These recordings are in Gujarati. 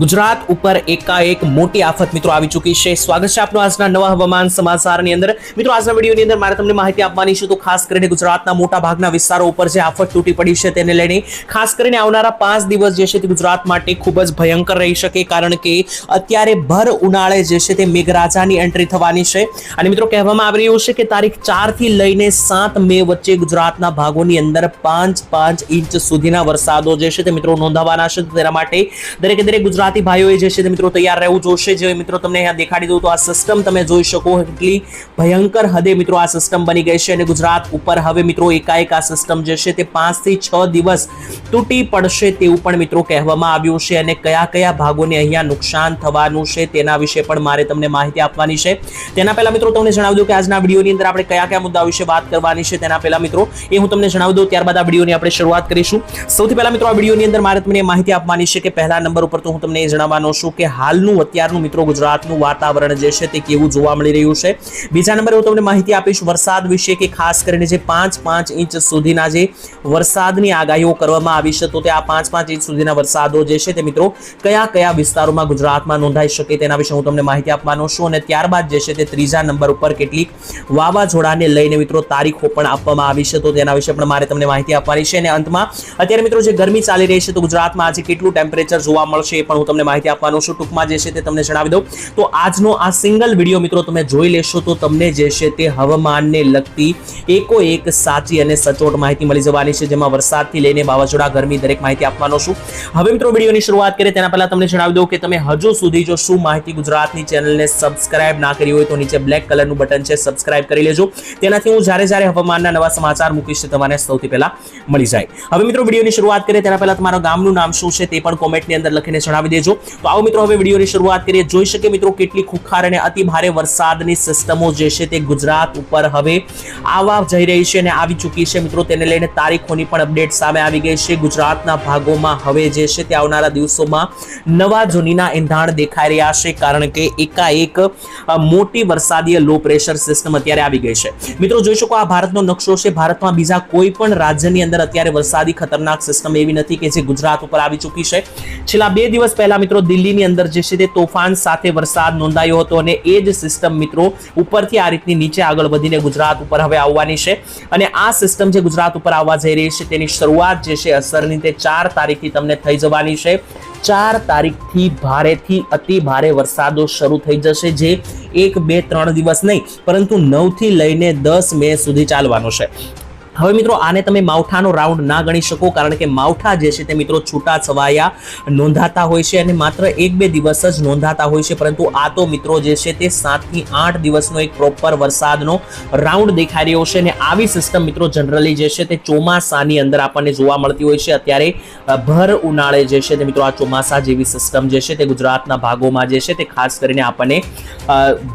ગુજરાત ઉપર એકાએક મોટી આફત મિત્રો આવી ચૂકી છે. સ્વાગત છે આપનું આજના નવા હવામાન સમાચારની અંદર. મિત્રો, આજના વિડીયોની અંદર મારે તમને માહિતી આપવાની છે તો ખાસ કરીને ગુજરાતના મોટા ભાગના વિસ્તારો ઉપર જે આફત તૂટી પડી છે તેને લઈને ખાસ કરીને આવનારા પાંચ દિવસ જે છે તે ગુજરાત માટે ખૂબ જ ભયંકર રહી શકે કારણ કે અત્યારે ભર ઉનાળે જે છે તે મેઘરાજાની એન્ટ્રી થવાની છે. અને મિત્રો, કહેવામાં આવી રહ્યું છે કે તારીખ ચારથી લઈને સાત મે વચ્ચે ગુજરાતના ભાગોની અંદર પાંચ પાંચ ઇંચ સુધીના વરસાદો જે છે તે મિત્રો નોંધાવાના છે. તેના માટે દરેકે દરેક ગુજરાતી ભાઈઓએ જે છે તે મિત્રો તૈયાર રહેવું જોશે. જે મિત્રો તમને અહીંયા દેખાડી દઉં તો આ સિસ્ટમ તમે જોઈ શકો એટલી ભયંકર હદે મિત્રો આ સિસ્ટમ બની ગઈ છે અને ગુજરાત ઉપર હવે મિત્રો એકાએક આ સિસ્ટમ જે છે તે પાંચથી છ દિવસ તૂટી પડશે તેવું પણ મિત્રો કહેવામાં આવ્યું છે અને કયા કયા ભાગોને અહીંયા નુકસાન થવાનું છે તેના વિશે પણ મારે તમને માહિતી આપવાની છે. તેના પહેલા મિત્રો તમને જણાવી દઉં કે આજના વિડીયોની અંદર આપણે કયા કયા મુદ્દા વિશે વાત કરવાની છે તેના પહેલા મિત્રો એ હું તમને જણાવી દઉં ત્યારબાદ આ વિડીયોની આપણે શરૂઆત કરીશું. સૌથી પહેલા મિત્રો આ વિડીયોની અંદર મારે તમને માહિતી આપવાની છે કે પહેલા નંબર ઉપર તો હું તમને એ જણાવવાનો છું કે હાલનું અત્યારનું મિત્રો ગુજરાતનું વાતાવરણ જે છે તે કેવું જોવા મળી રહ્યું છે. બીજા નંબરે હું તમને માહિતી આપીશ વરસાદ વિશે કે ખાસ કરીને જે પાંચ પાંચ ઇંચ સુધીના જે વરસાદની આગાહીઓ કરવામાં આવી છે, તો તે આ પાંચ પાંચ ઇંચ સુધીના વરસાદો જે છે તે મિત્રો કયા કયા વિસ્તારોમાં ગુજરાતમાં નોંધાઈ શકે તેના વિશે હું તમને માહિતી આપવાનો છું અને ત્યારબાદ જે છે તે ત્રીજા નંબર ઉપર કેટલીક વાવાઝોડાને લઈને મિત્રો તારીખો પણ આપવામાં આવી છે, તો તેના વિશે પણ મારે તમને માહિતી આપવાની છે. અને અંતમાં, અત્યારે મિત્રો જે ગરમી ચાલી રહી છે, તો ગુજરાતમાં આજે કેટલું ટેમ્પરેચર જોવા મળશે એ પણ હું તમને માહિતી આપવાનો છું. ટૂંકમાં જે છે તે તમને જણાવી દઉં. તો આજનો આ સિંગલ વીડિયો મિત્રો તમે જોઈ લેશો તો તમને જે છે તે હવામાનને લગતી એકો એક સાચી અને સચોટ માહિતી મળી જવાની છે, જેમાં વરસાદથી લઈને વાવાઝોડા, ગરમી દરેક માહિતી આપવાનો છું. હવે મિત્રો વિડીયોની શરૂઆત કરીએ, તેના પહેલા તમને જણાવી દઉં કે તમે હજુ સુધી જો શું માહિતી ગુજરાતની ચેનલને સબસ્ક્રાઇબ ના કરી હોય તો નીચે બ્લેક કલરનું બટન છે સબસ્ક્રાઇબ કરી લેજો. તેનાથી હું જ્યારે જ્યારે હવામાનના નવા સમાચાર મૂકીશ તે તમને સૌથી પહેલા મળી જાય. હવે મિત્રો વિડીયોની શરૂઆત કરીએ, તેના પહેલાં તમારા ગામનું નામ શું છે તે પણ કોમેન્ટની અંદર લખીને જણાવી દેજો. તો આવો મિત્રો, હવે વિડીયોની શરૂઆત કરીએ. જોઈ શકીએ મિત્રો, કેટલી ખુખાર અને અતિ ભારે વરસાદની સિસ્ટમો જે છે તે ગુજરાત ઉપર હવે આવવા જઈ રહી છે અને આવી ચૂકી છે. મિત્રો, તેને લઈને તારીખોની પણ અપડેટ સામે આવી ગઈ છે. ગુજરાતના ભાગોમાં હવે જે છે તે આવનારા દિવસોમાં નવા જૂનીના એંધાણ દેખાઈ રહ્યા છે, કારણ કે એકાએક મોટી વરસાદીય લો પ્રેશર સિસ્ટમ અત્યારે આવી ગઈ છે. મિત્રો, જોઈ શકો આ ભારતનો નકશો છે. ભારતમાં બીજા કોઈ પણ રાજ્યની અંદર અત્યારે વરસાદી ખતરનાક સિસ્ટમ એવી નથી કે જે ગુજરાત ઉપર આવી ચૂકી છે. છેલ્લા બે દિવસ પહેલા મિત્રો દિલ્હીની અંદર જે છે તે તોફાન સાથે વરસાદ નોંધાયો હતો અને એ જ સિસ્ટમ મિત્રો ઉપરથી આ રીતની નીચે આગળ વધીને ગુજરાત ઉપર હવે આવવાની છે. અને આ સિસ્ટમ જે ગુજરાત ઉપર આવવા જઈ રહી છે તેની શરૂઆત જે છે અસરની તે ચાર તારીખથી તમને થઈ જવાની છે. ચાર તારીખથી ભારેથી અતિ ભારે વરસાદો શરૂ થઈ જશે જે એક બે ત્રણ દિવસ નહીં, પરંતુ નવથી લઈને દસ મે સુધી ચાલવાનો છે. હવે મિત્રો, આને તમે માવઠાનો રાઉન્ડ ના ગણી શકો, કારણ કે માવઠા જે છે તે મિત્રો છૂટા છવાયા નોંધાતા હોય છે અને માત્ર એક બે દિવસ જ નોંધાતા હોય છે, પરંતુ આ તો મિત્રો જે છે તે સાતથી આઠ દિવસનો એક પ્રોપર વરસાદનો રાઉન્ડ દેખાઈ રહ્યો છે અને આવી સિસ્ટમ મિત્રો જનરલી જે છે તે ચોમાસાની અંદર આપણને જોવા મળતી હોય છે. અત્યારે ભર ઉનાળે જે છે તે મિત્રો આ ચોમાસા જેવી સિસ્ટમ જે છે તે ગુજરાતના ભાગોમાં જે છે તે ખાસ કરીને આપણને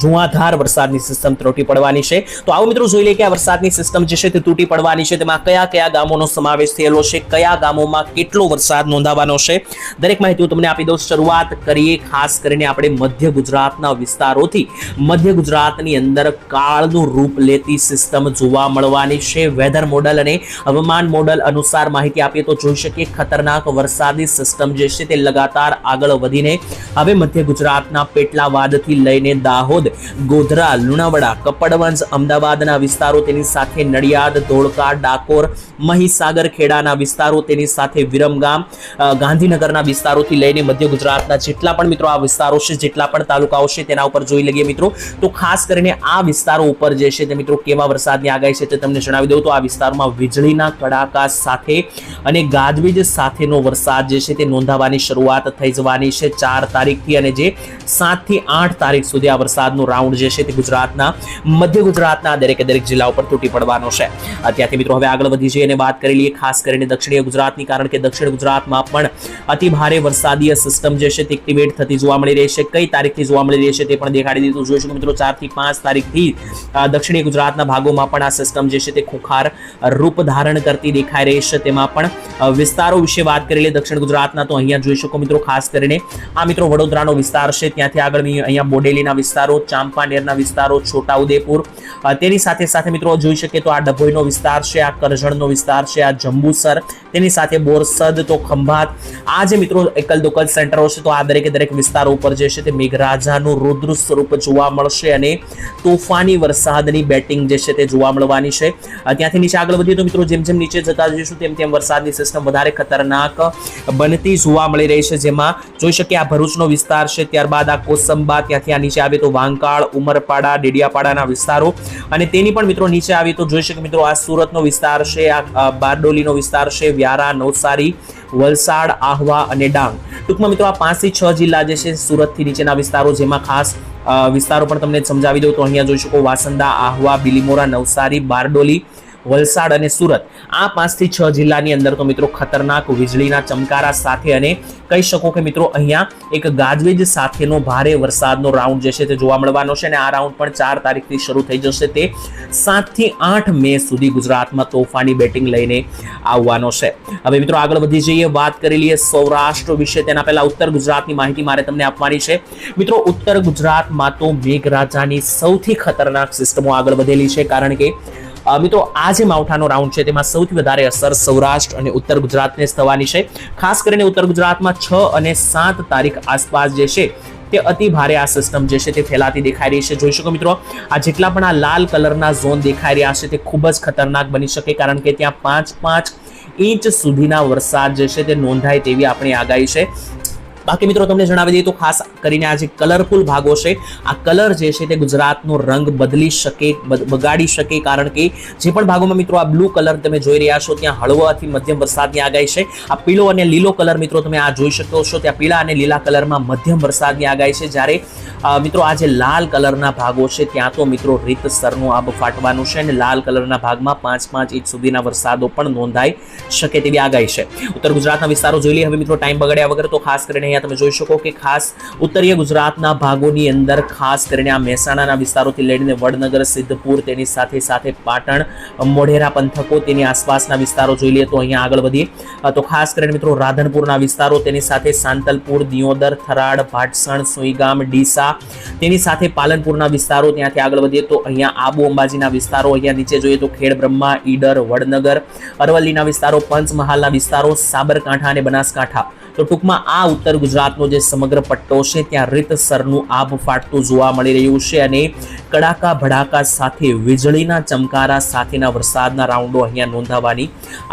જુવાધાર વરસાદની સિસ્ટમ તૂટી પડવાની છે. તો આવો મિત્રો જોઈ લઈએ કે આ વરસાદની સિસ્ટમ જે છે તે તૂટી પડવાની છે તેમાં કયા કયા ગામોનો સમાવેશ થયેલો છે, કયા ગામોમાં કેટલો વરસાદ નોંધાવાનો છે, દરેક માહિતી તમને આપી દઉં. શરૂઆત કરીએ ખાસ કરીને આપણે મધ્ય ગુજરાતના વિસ્તારોથી. મધ્ય ગુજરાતની અંદર કાળનું રૂપ લેતી સિસ્ટમ જોવા મળવાની છે. વેધર મોડલ અને હવામાન મોડલ અનુસાર માહિતી આપીએ તો જોઈ શકીએ ખતરનાક વરસાદી સિસ્ટમ જે છે તે લગાતાર આગળ વધીને હવે મધ્ય ગુજરાતના પેટલાવાદથી લઈને દાહોદ, ગોધરા, લુણાવાડા, કપડવંજ, અમદાવાદના વિસ્તારો તેની સાથે નડિયાદ, ધોળકા ડાકોર, મહીસાગર ખેડાના વિસ્તારો, તેની સાથે વિરમગામ ગાંધીનગરના વિસ્તારોથી લઈને મધ્ય ગુજરાતના જેટલા પણ મિત્રો આ વિસ્તારો છે, જેટલા પણ તાલુકાઓ છે, તેના ઉપર જોઈ લઈએ મિત્રો. તો ખાસ કરીને આ વિસ્તારો ઉપર જે છે તે મિત્રો કેવા વરસાદની આગાહી છે તે તમને જણાવી દઉં. તો આ વિસ્તારમાં વીજળીના કડાકા સાથે અને ગાજવીજ સાથેનો વરસાદ જે છે તે નોંધાવાની શરૂઆત થઈ જવાની છે. ચાર તારીખથી અને જે સાતથી આઠ તારીખ સુધી આ વરસાદનો રાઉન્ડ જે છે તે ગુજરાતના, મધ્ય ગુજરાતના દરેકે દરેક જિલ્લા ઉપર તૂટી પડવાનો છે. અત્યારથી મિત્રો હવે આગળ વધી જઈએ વાત કરી લઈએ ખાસ કરીને દક્ષિણીય ગુજરાતની, કારણ કે દક્ષિણ ગુજરાતમાં પણ અતિ ભારે વરસાદીય સિસ્ટમ જે છે તે એક્ટિવેટ થતી જોવા મળી રહી છે. કઈ તારીખથી જોવા મળી રહી છે તે પણ દેખાડી દીધું. જોઈશું મિત્રો ચારથી પાંચ તારીખથી દક્ષિણીય ગુજરાતના ભાગોમાં પણ આ સિસ્ટમ જે છે તે ખુખાર રૂપ ધારણ કરતી દેખાઈ રહી છે. તેમાં પણ વિસ્તારો વિશે વાત કરી લઈએ દક્ષિણ ગુજરાતના, તો અહીંયા જોઈ શકો મિત્રો, ખાસ કરીને આ મિત્રો વડોદરાનો વિસ્તાર છે. ત્યાંથી આગળ અહીં- અહીંયા બોડેલીના વિસ્તારો, ચાંપાનેરના વિસ્તારો, છોટાઉદેપુર તેની સાથે સાથે મિત્રો જોઈ શકીએ તો આ ડભોઈનો વિસ્તાર વિસ્તાર છે, આ કરજણનો વિસ્તાર છે, આ જંબુસર, તેની સાથે બોરસદ, તો ખંભાત. આ જે મિત્રો એકલ દોકલ સેન્ટરો છે, તો આ દરેકે દરેક વિસ્તારો ઉપર જે છે તે મેઘરાજાનું રુદ્ર સ્વરૂપ જોવા મળશે અને તોફાની વરસાદની બેટિંગ જે છે તે જોવા મળવાની છે. ત્યાંથી નીચે આગળ વધીએ તો મિત્રો જેમ જેમ નીચે જતા જઈશું તેમ તેમ વરસાદની સિસ્ટમ વધારે ખતરનાક બનતી જોવા મળી રહી છે. જેમાં જોઈ શકીએ આ ભરૂચનો વિસ્તાર છે, ત્યારબાદ આ કોસંબા, ત્યાંથી આ નીચે આવે તો વાંકાળ, ઉમરપાડા, ડેડિયાપાડાના વિસ્તારો. અને તેની પણ મિત્રો નીચે આવી તો જોઈ શકીએ મિત્રો આ સુરતનો વિસ્તાર છે, આ બારડોલીનો વિસ્તાર છે, વ્યારા, નવસારી, વલસાડ, આહવા અને ડાંગ. ટૂંકમાં મિત્રો આ પાંચથી છ જિલ્લા જે છે, સુરતથી નીચેના વિસ્તારો જેમાં ખાસ વિસ્તારો પણ તમને સમજાવી દઉં તો અહીંયા જોઈ શકો વાસંદા, આહવા, બિલીમોરા, નવસારી, બારડોલી વલસાડ અને સુરત. આ પાંચથી છ જિલ્લાની અંદર તો મિત્રો ખતરનાક વીજળીના ચમકારા સાથે અને કહી શકો કે મિત્રો અહીંયા એક ગાજવીજ સાથેનો ભારે વરસાદનો રાઉન્ડ જે છે તે જોવા મળવાનો છે અને આ રાઉન્ડ પણ ચાર તારીખથી શરૂ થઈ જશે તે સાતથી આઠ મે સુધી ગુજરાતમાં તોફાની બેટિંગ લઈને આવવાનો છે. હવે મિત્રો આગળ વધી જઈએ, વાત કરી લઈએ સૌરાષ્ટ્ર વિશે. તેના પહેલાં ઉત્તર ગુજરાતની માહિતી મારે તમને આપવાની છે. મિત્રો ઉત્તર ગુજરાતમાં તો મેઘરાજાની સૌથી ખતરનાક સિસ્ટમો આગળ વધેલી છે કારણ કે મિત્રો, આ જે માવઠાનો રાઉન્ડ છે, તેમાં સૌથી વધારે અસર સૌરાષ્ટ્ર અને ઉત્તર ગુજરાતને જ થવાની છે. ખાસ કરીને ઉત્તર ગુજરાતમાં છ અને સાત તારીખ આસપાસ જે છે, તે અતિ ભારે આ સિસ્ટમ જે છે, તે ફેલાતી દેખાઈ રહી છે. જોઈ શકો મિત્રો, આ જેટલા પણ આ લાલ કલરના ઝોન દેખાઈ રહ્યા છે, તે ખૂબ જ ખતરનાક બની શકે, કારણ કે ત્યાં પાંચ પાંચ ઇંચ સુધીના વરસાદ જે છે, તે નોંધાય તેવી આપણી આગાહી છે. બાકી મિત્રો તમને જણાવી દઈએ તો ખાસ કરીને આ જે કલરફુલ ભાગો છે, આ કલર જે છે તે ગુજરાતનો રંગ બદલી શકે બગાડી શકે કારણ કે જે પણ ભાગોમાં મિત્રો આ બ્લુ કલર તમે જોઈ રહ્યા છો, ત્યાં હળવાથી મધ્યમ વરસાદની આગાહી છે. આ પીળો અને લીલો કલર મિત્રો તમે આ જોઈ શકો છો, ત્યાં પીળા અને લીલા કલરમાં મધ્યમ વરસાદની આગાહી છે. જ્યારે મિત્રો આ જે લાલ કલરના ભાગો છે, ત્યાં તો મિત્રો રીતસરનું આબ ફાટવાનું છે અને લાલ કલરના ભાગમાં પાંચ પાંચ ઇંચ સુધીના વરસાદો પણ નોંધાઈ શકે તેવી આગાહી છે. ઉત્તર ગુજરાતના વિસ્તારો જોઈ લઈએ. હવે મિત્રો ટાઈમ બગાડ્યા વગર તો ખાસ કરીને અહીંયા તમે જોઈ શકો કે ખાસ ઉત્તરીય ગુજરાતના ભાગોની અંદર ખાસ કરીને આ મહેસાણાના વિસ્તારોથી લઈને વડનગર, સિદ્ધપુર, તેની સાથે સાથે પાટણ, મોઢેરા પંથકો, તેની આસપાસના વિસ્તારો જોઈ લઈએ તો અહીંયા આગળ વધીએ. તો ખાસ કરીને મિત્રો રાધનપુરના વિસ્તારો, તેની સાથે સાંતલપુર, દિયોદર, થરાડ, ભાટસણ, સુઈગામ, ડીસા, તેની સાથે પાલનપુરના વિસ્તારો ત્યાંથી આગળ વધીએ તો અહીંયા આબુ અંબાજીના વિસ્તારો, અહીંયા નીચે જોઈએ તો ખેડ બ્રહ્મા, ઈડર, વડનગર, અરવલ્લીના વિસ્તારો, પંચમહાલના વિસ્તારો, સાબરકાંઠા અને બનાસકાંઠા. તો ટૂંકમાં આ ઉત્તર ગુજરાતનો જે સમગ્ર પટ્ટો છે, ત્યાં રીતસરનું આબ ફાટતું જોવા મળી રહ્યું છે અને કડાકા ભડાકા સાથે, વીજળીના ચમકારા સાથેના વરસાદના રાઉન્ડો અહીંયા નોંધાવાની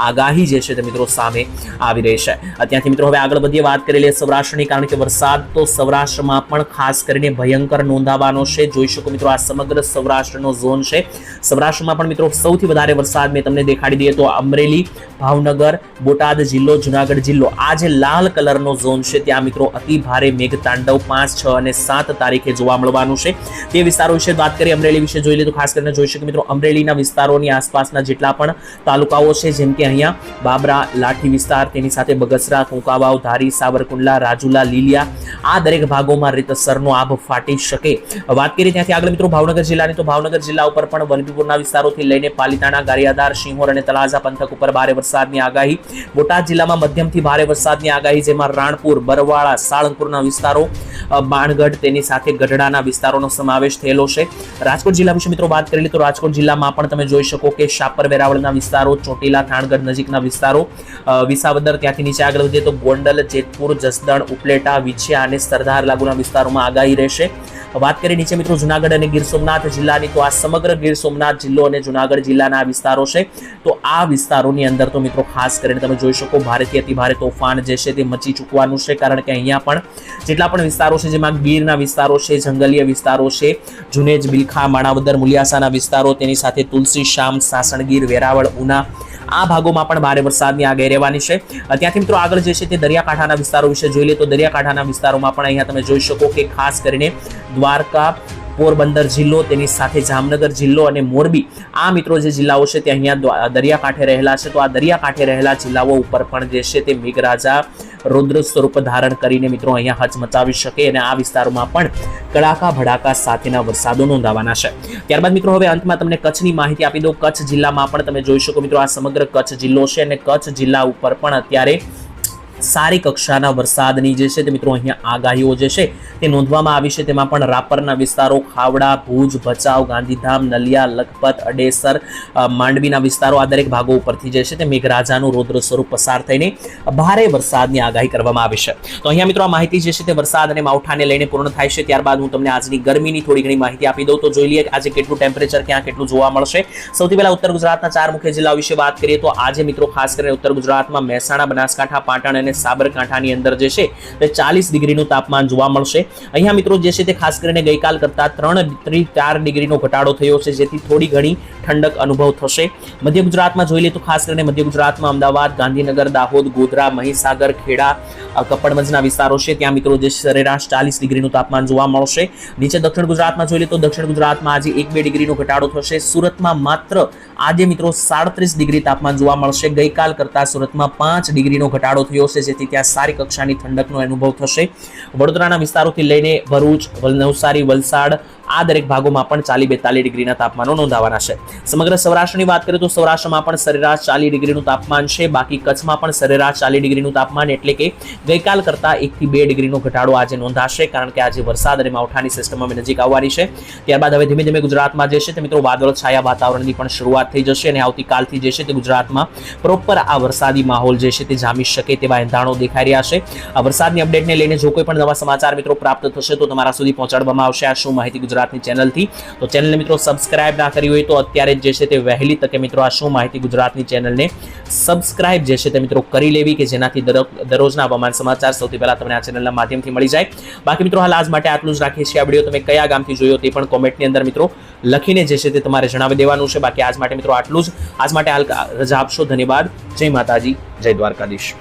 આગાહી જે છે તે મિત્રો સામે આવી રહી છે. ત્યાંથી મિત્રો હવે આગળ વધીએ, વાત કરી લઈએ સૌરાષ્ટ્રની, કારણ કે વરસાદ તો સૌરાષ્ટ્રમાં પણ ખાસ કરીને ભયંકર નોંધાવાનો છે. જોઈ શકો મિત્રો આ સમગ્ર સૌરાષ્ટ્રનો ઝોન છે. સૌરાષ્ટ્રમાં પણ મિત્રો સૌથી વધારે વરસાદ મેં તમને દેખાડી દઈએ તો અમરેલી, ભાવનગર, બોટાદ જિલ્લો, જુનાગઢ જિલ્લો. આ જે લાલ કલરનો ઝોન છે, ત્યાં મિત્રો અતિ ભારે મેઘતાંડવ પાંચ, છ અને સાત તારીખે જોવા મળવાનું છે. તે વિસ્તારો વિશે વાત કરીએ અમરેલી વિશે જોઈ લે તો ખાસ કરીને જોઈ શકીએ મિત્રો અમરેલીના વિસ્તારોની આસપાસના જેટલા પણ તાલુકાઓ છે, જેમ કે અહીંયા બાબરા, લાઠી વિસ્તાર, તેની સાથે બગસરા કુંકાવાવ ધારી, સાવરકુંડલા, રાજુલા, લીલિયા, આ દરેક ભાગોમાં રીતસરનો આભ ફાટી શકે. વાત કરીએ ત્યાંથી આગળ મિત્રો ભાવનગર જિલ્લાની તો ભાવનગર જિલ્લા ઉપર પણ વલભીપુરના વિસ્તારોથી લઈને પાલિતાણા ગારિયાદાર શિહોર અને તળાજા પંથક ઉપર ભારે વરસાદની આગાહી. બોટાદ જિલ્લામાં મધ્યમથી ભારે વરસાદની આગાહી, જેમાં રાણપુર બરવાળા સાળંગપુરના વિસ્તારો બાણગઢ તેની સાથે ગઢડાના વિસ્તારોનો સમાવેશ થયેલો છે. રાજકોટ જિલ્લા વિશે મિત્રો વાત કરી લઈએ તો રાજકોટ જિલ્લામાં પણ તમે જોઈ શકો કે શાપર વેરાવળના વિસ્તારો, ચોટીલા, થાણગઢ નજીકના વિસ્તારો વિસાવદર ત્યાંથી નીચે આગળ વધીએ તો ગોંડલ, જેતપુર, જસદણ, ઉપલેટા, વિછિયા અને સરદાર લાગુના વિસ્તારોમાં આગાહી રહેશે. વાત કરીએ નીચે મિત્રો જુનાગઢ અને ગીર સોમનાથ જિલ્લાની, તો આ સમગ્ર ગીર સોમનાથ જિલ્લો અને જુનાગઢ જિલ્લાના વિસ્તારો છે. તો આ વિસ્તારોની અંદર તો મિત્રો ખાસ કરીને તમે જોઈ શકો ભારેથી અતિ ભારે તોફાન જે છે તે મચી ચૂકવાનું છે. કારણ કે અહીંયા પણ જેટલા પણ વિસ્તારો છે, જેમાં ગીરના વિસ્તારો છે, જંગલીય વિસ્તારો છે, જુનેજ, બિલખા, માણાવદર, મુલિયાસાના વિસ્તારો, તેની સાથે તુલસી, શામ, સાસણગીર, વેરાવળ, ઉના આ ભાગોમાં પણ ભારે વરસાદની આગાહી રહેવાની છે. ત્યાંથી મિત્રો આગળ જે છે તે દરિયાકાંઠાના વિસ્તારો વિશે જોઈ લે તો દરિયાકાંઠાના વિસ્તારોમાં પણ અહીંયા તમે જોઈ શકો કે ખાસ કરીને દ્વારકા પોરબંદર જિલ્લો, તેની સાથે જામનગર જિલ્લો અને મોરબી. આ મિત્રો જે જિલ્લાઓ છે તે અહીંયા દરિયાકાંઠે રહેલા છે. તો આ દરિયાકાંઠે રહેલા જિલ્લાઓ ઉપર પણ જે છે તે મેઘરાજા રુદ્ર સ્વરૂપ ધારણ કરીને મિત્રો અહીંયા હચમચાવી શકે અને આ વિસ્તારોમાં પણ કડાકા ભડાકા સાથેના વરસાદો નોંધાવાના છે. ત્યારબાદ મિત્રો હવે અંતમાં તમને કચ્છની માહિતી આપી દઉં. કચ્છ જિલ્લામાં પણ તમે જોઈ શકો મિત્રો આ સમગ્ર કચ્છ જિલ્લો છે અને કચ્છ જિલ્લા ઉપર પણ અત્યારે સારી કક્ષાના વરસાદની જે છે તે મિત્રો અહીંયા આગાહીઓ જે છે તે નોંધવામાં આવી છે. તેમાં પણ રાપરના વિસ્તારો, ખાવડા, ભુજ, ભચાઉ, ગાંધીધામ, નલિયા, લખપત, અડેસર માંડવીના વિસ્તારો આ દરેક ભાગો ઉપરથી જે છે તે મેઘરાજાનું રૌદ્ર સ્વરૂપ પસાર થઈને ભારે વરસાદની આગાહી કરવામાં આવી છે. તો અહીંયા મિત્રો આ માહિતી જે છે તે વરસાદ અને માવઠાને લઈને પૂર્ણ થાય છે. ત્યારબાદ હું તમને આજની ગરમીની થોડી ઘણી માહિતી આપી દઉં. તો જોઈ લઈએ આજે કેટલું ટેમ્પરેચર ક્યાં કેટલું જોવા મળશે. સૌથી પહેલા ઉત્તર ગુજરાતના ચાર મુખ્ય જિલ્લાઓ વિશે વાત કરીએ તો આજે મિત્રો ખાસ કરીને ઉત્તર ગુજરાતમાં મહેસાણા, બનાસકાંઠા, પાટણ અને સાબરકાંઠાની અંદર જે છે તે ચાલીસ ડિગ્રીનું તાપમાન જોવા મળશે. અહીંયા મિત્રો જે છે તે ખાસ કરીને ગઈકાલ કરતાં ત્રણ ચાર ડિગ્રીનો ઘટાડો થયો છે, જેથી થોડી ઘણી ઠંડક અનુભવ થશે. મધ્ય ગુજરાતમાં જોઈ લઈએ તો ખાસ કરીને મધ્ય ગુજરાતમાં અમદાવાદ, ગાંધીનગર, દાહોદ, ગોધરા, મહીસાગર, ખેડા કપડમજના વિસ્તારો છે. ત્યાં મિત્રો જે સરેરાશ ચાલીસ ડિગ્રીનું તાપમાન જોવા મળશે. નીચે દક્ષિણ ગુજરાતમાં જોઈ લઈએ તો દક્ષિણ ગુજરાતમાં આજે એક બે ડિગ્રીનો ઘટાડો થશે. સુરતમાં માત્ર આજે મિત્રો સાડત્રીસ ડિગ્રી તાપમાન જોવા મળશે. ગઈકાલ કરતાં સુરતમાં પાંચ ડિગ્રીનો ઘટાડો થયો છે, જેથી ત્યાં સારી કક્ષાની ઠંડકનો અનુભવ થશે. વડોદરાના વિસ્તારોથી લઈને ભરૂચ નવસારી, વલસાડ આ દરેક ભાગોમાં પણ ચાલી બેતાલીસ ડિગ્રીના તાપમાનો નોંધાવાના છે. સમગ્ર સૌરાષ્ટ્રની વાત કરીએ તો સૌરાષ્ટ્રમાં પણ સરેરાશ ચાલીસ ડિગ્રીનું તાપમાન છે, બાકી કચ્છમાં પણ સરેરાશ ચાલીસ ડિગ્રીનું તાપમાન, એટલે કે ગઈકાલ કરતાં એકથી બે ડિગ્રીનો ઘટાડો આજે નોંધાશે, કારણ કે આજે વરસાદ અને માવઠાની સિસ્ટમ હવે નજીક આવવાની છે. ત્યારબાદ હવે ધીમે ધીમે ગુજરાતમાં જે છે તે મિત્રો વાદળ છાયા વાતાવરણની પણ શરૂઆત થઈ જશે અને આવતીકાલથી જે છે તે ગુજરાતમાં પ્રોપર આ વરસાદી માહોલ જે છે તે જામી શકે તેવા એંધાણો દેખાઈ રહ્યા છે. આ વરસાદની અપડેટને લઈને જો કોઈ પણ નવા સમાચાર મિત્રો પ્રાપ્ત થશે તો તમારા સુધી પહોંચાડવામાં આવશે. આ શું માહિતી ગુજરાતની ચેનલથી તો ચેનલને મિત્રો સબસ્ક્રાઇબ ના કરી હોય તો અત્યારે જે છે તે વહેલી તકે મિત્રો આ શું માહિતી ગુજરાતની ચેનલને સબસ્ક્રાઇબ જે છે તે મિત્રો કરી લેવી કે જેનાથી દરરોજ- દરરોજના હવામાન સમાચાર સૌથી પહેલાં તમને આ ચેનલના માધ્યમથી મળી જાય. બાકી મિત્રો હાલ આજ માટે આટલું જ રાખીએ છીએ. આ વીડિયો તમે કયા ગામથી જોયો તે પણ કોમેન્ટની અંદર મિત્રો લખીને જે છે તે તમારે જણાવી દેવાનું છે. બાકી આજ માટે મિત્રો આટલું જ. આજ માટે હાલ રજા આપશો. ધન્યવાદ. જય માતાજી. જય દ્વારકાધીશ.